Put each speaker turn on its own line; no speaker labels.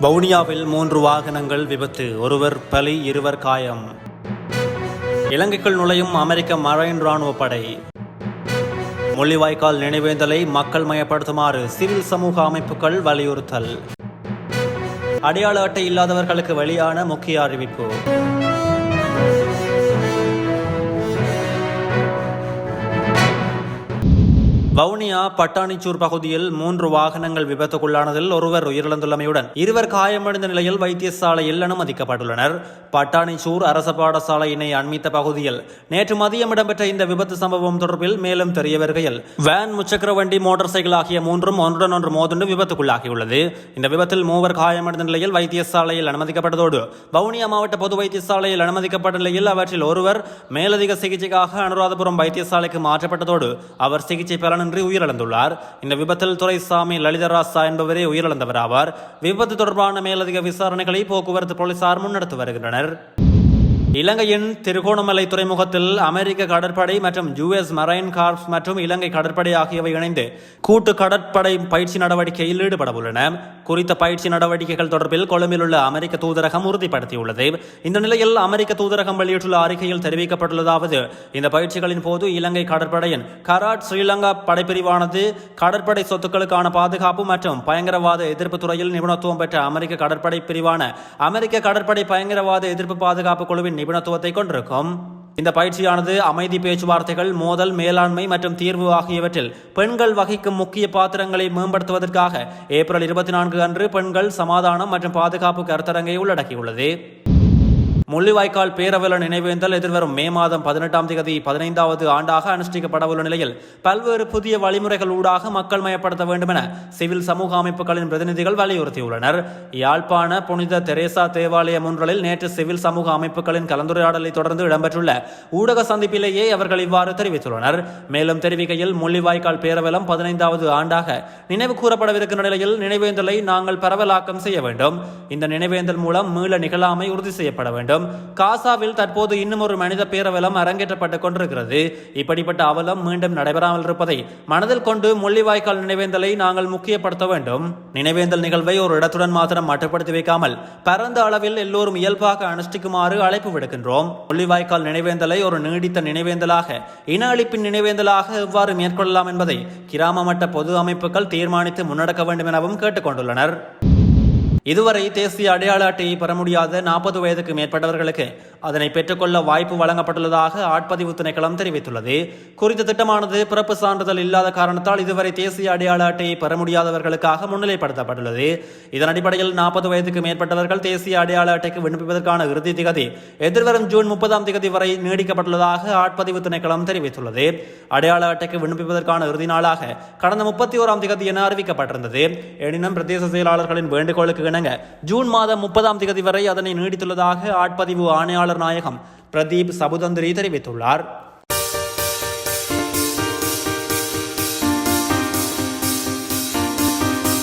வவுனியாவில் மூன்று வாகனங்கள் விபத்து. ஒருவர் பலி இருவர் காயம். இலங்கைக்குள் நுழையும் அமெரிக்க மரைன் ராணுவ படை. முள்ளிவாய்க்கால் நினைவேந்தலை மக்கள் மயப்படுத்துமாறு சிவில் சமூக அமைப்புகள் வலியுறுத்தல். அடையாள அட்டை இல்லாதவர்களுக்கு வெளியான முக்கிய அறிவிப்பு. வவுனியா பட்டாணிச்சூர் பகுதியில் மூன்று வாகனங்கள் விபத்துக்குள்ளானதில் ஒருவர் உயிரிழந்துள்ளமையுடன் இருவர் காயமடைந்த நிலையில் வைத்தியசாலையில் அனுமதிக்கப்பட்டுள்ளனர். பட்டாணிச்சூர் அரச பாடசாலையினை அண்மித்த பகுதியில் நேற்று மதியம் இடம்பெற்ற இந்த விபத்து சம்பவம் தொடர்பில் மேலும் தெரிய வருகையில் வேன் முச்சக்கர வண்டி மோட்டார் சைக்கிள் ஆகிய மூன்றும் ஒன்றுடன் ஒன்று மோதுண்டு விபத்துக்குள்ளாகியுள்ளது. இந்த விபத்தில் மூவர் காயமடைந்த நிலையில் வைத்தியசாலையில் அனுமதிக்கப்பட்டதோடு வவுனியா மாவட்ட பொது வைத்தியசாலையில் அனுமதிக்கப்பட்ட நிலையில் அவற்றில் ஒருவர் மேலதிக சிகிச்சைக்காக அனுராதபுரம் வைத்தியசாலைக்கு மாற்றப்பட்டதோடு அவர் சிகிச்சை காரணமின்றி உயிரிழந்துள்ளார். இந்த விபத்தில் துரைசாமி லலிதராசா என்பவரே உயிரிழந்தவர் ஆவார் விபத்து தொடர்பான மேலதிக விசாரணைகளை போக்குவரத்து போலீசார் முன்னெடுத்து வருகின்றனர். இலங்கையின் திருகோணமலை துறைமுகத்தில் அமெரிக்க கடற்படை மற்றும் யுஎஸ் மரைன் கார்ப்ஸ் மற்றும் இலங்கை கடற்படை ஆகியவை இணைந்து கூட்டு கடற்படை பயிற்சி நடவடிக்கையில் ஈடுபட உள்ளன. குறித்த பயிற்சி நடவடிக்கைகள் தொடர்பில் கொழும்பில் உள்ள அமெரிக்க தூதரகம் உறுதிப்படுத்தியுள்ளது. இந்த நிலையில் அமெரிக்க தூதரகம் வெளியிட்டுள்ள அறிக்கையில் தெரிவிக்கப்பட்டுள்ளதாவது இந்த பயிற்சிகளின் போது இலங்கை கடற்படையின் கராட் ஸ்ரீலங்கா படைப்பிரிவானது கடற்படை சொத்துக்களுக்கான பாதுகாப்பு மற்றும் பயங்கரவாத எதிர்ப்பு துறையில் நிபுணத்துவம் பெற்ற அமெரிக்க கடற்படை பிரிவான அமெரிக்க கடற்படை பயங்கரவாத எதிர்ப்பு பாதுகாப்பு குழுவின் நிபுணத்துவத்தை கொண்டிருக்கும் இந்த பயிற்சியானது அமைதி பேச்சுவார்த்தைகள் மோதல் மேலாண்மை மற்றும் தீர்வு ஆகியவற்றில் பெண்கள் வகிக்கும் முக்கிய பாத்திரங்களை மேம்படுத்துவதற்காக ஏப்ரல் இருபத்தி நான்கு அன்று பெண்கள் சமாதானம் மற்றும் பாதுகாப்பு கருத்தரங்கை உள்ளடக்கியுள்ளது. முள்ளிவாய்க்கால் பேரவல நினைவேந்தல் எதிர்வரும் மே மாதம் பதினெட்டாம் தேதி பதினைந்தாவது ஆண்டாக அனுஷ்டிக்கப்படவுள்ள நிலையில் பல்வேறு புதிய வழிமுறைகள் ஊடாக மக்கள் மயப்படுத்த வேண்டும் என சிவில் சமூக அமைப்புகளின் பிரதிநிதிகள் வலியுறுத்தியுள்ளனர். யாழ்ப்பாண புனித தெரேசா தேவாலயம் முன்றலில் நேற்று சிவில் சமூக அமைப்புகளின் கலந்துரையாடலை தொடர்ந்து இடம்பெற்றுள்ள ஊடக சந்திப்பிலேயே அவர்கள் இவ்வாறு தெரிவித்துள்ளனர். மேலும் தெரிவிக்கையில் முள்ளிவாய்க்கால் பேரவலம் பதினைந்தாவது ஆண்டாக நினைவு கூறப்படவிருக்கின்ற நிலையில் நினைவேந்தலை நாங்கள் பரவலாக்கம் செய்ய வேண்டும். இந்த நினைவேந்தல் மூலம் மீள நிகழாமை உறுதி செய்யப்பட வேண்டும். காசாவில் தற்போது இன்னும் ஒரு மனித பேரவலம் அரங்கேற்றப்பட்டுக் கொண்டிருக்கிறது. இப்படிப்பட்ட அவலம் மீண்டும் நடைபெறாமல் இருப்பதை மனதில் கொண்டு முள்ளிவாய்க்கால் நினைவேந்தலை நாங்கள் முக்கியப்படுத்த வேண்டும். நினைவேந்தல் நிகழ்வை ஒரு இடத்துடன் மாத்திரம் மட்டுப்படுத்தி வைக்காமல் பரந்த அளவில் எல்லோரும் இயல்பாக அனுஷ்டிக்குமாறு அழைப்பு விடுக்கின்றோம். முள்ளிவாய்க்கால் நினைவேந்தலை ஒரு நீடித்த நினைவேந்தலாக இன அழிப்பின் நினைவேந்தலாக எவ்வாறு மேற்கொள்ளலாம் என்பதை கிராம மட்ட பொது அமைப்புகள் தீர்மானித்து முன்னெடுக்க வேண்டும் எனவும் கேட்டுக்கொண்டுள்ளனர். இதுவரை தேசிய அடையாள அட்டையை பெற முடியாத நாற்பது வயதுக்கு மேற்பட்டவர்களுக்கு அதனை பெற்றுக்கொள்ள வாய்ப்பு வழங்கப்பட்டுள்ளதாக ஆட்பதிவு திணைக்களம் தெரிவித்துள்ளது. குறித்த திட்டமானது பிறப்பு சான்றிதழ் இல்லாத காரணத்தால் இதுவரை தேசிய அடையாள அட்டையை பெற முடியாதவர்களுக்காக முன்னிலைப்படுத்தப்பட்டுள்ளது. இதன் அடிப்படையில் நாற்பது வயதுக்கு மேற்பட்டவர்கள் தேசிய அடையாள அட்டைக்கு விண்ணப்பிப்பதற்கான இறுதி திகதி எதிர்வரும் ஜூன் முப்பதாம் திகதி வரை நீடிக்கப்பட்டுள்ளதாக ஆட்பதிவு திணைக்களம் தெரிவித்துள்ளது. அடையாள அட்டைக்கு விண்ணப்பிப்பதற்கான இறுதி நாளாக கடந்த முப்பத்தி ஓராம் திகதி என அறிவிக்கப்பட்டிருந்தது. எனினும் பிரதேச செயலாளர்களின் வேண்டுகோளுக்கு இணங்க ஜூன் மாதம் முப்பதாம் திகதி வரை அதனை நீடித்துள்ளதாக ஆட்பதிவு ஆணையாளர் நாயகம் பிரதீப் சபுதந்திரி தெரிவித்துள்ளார்.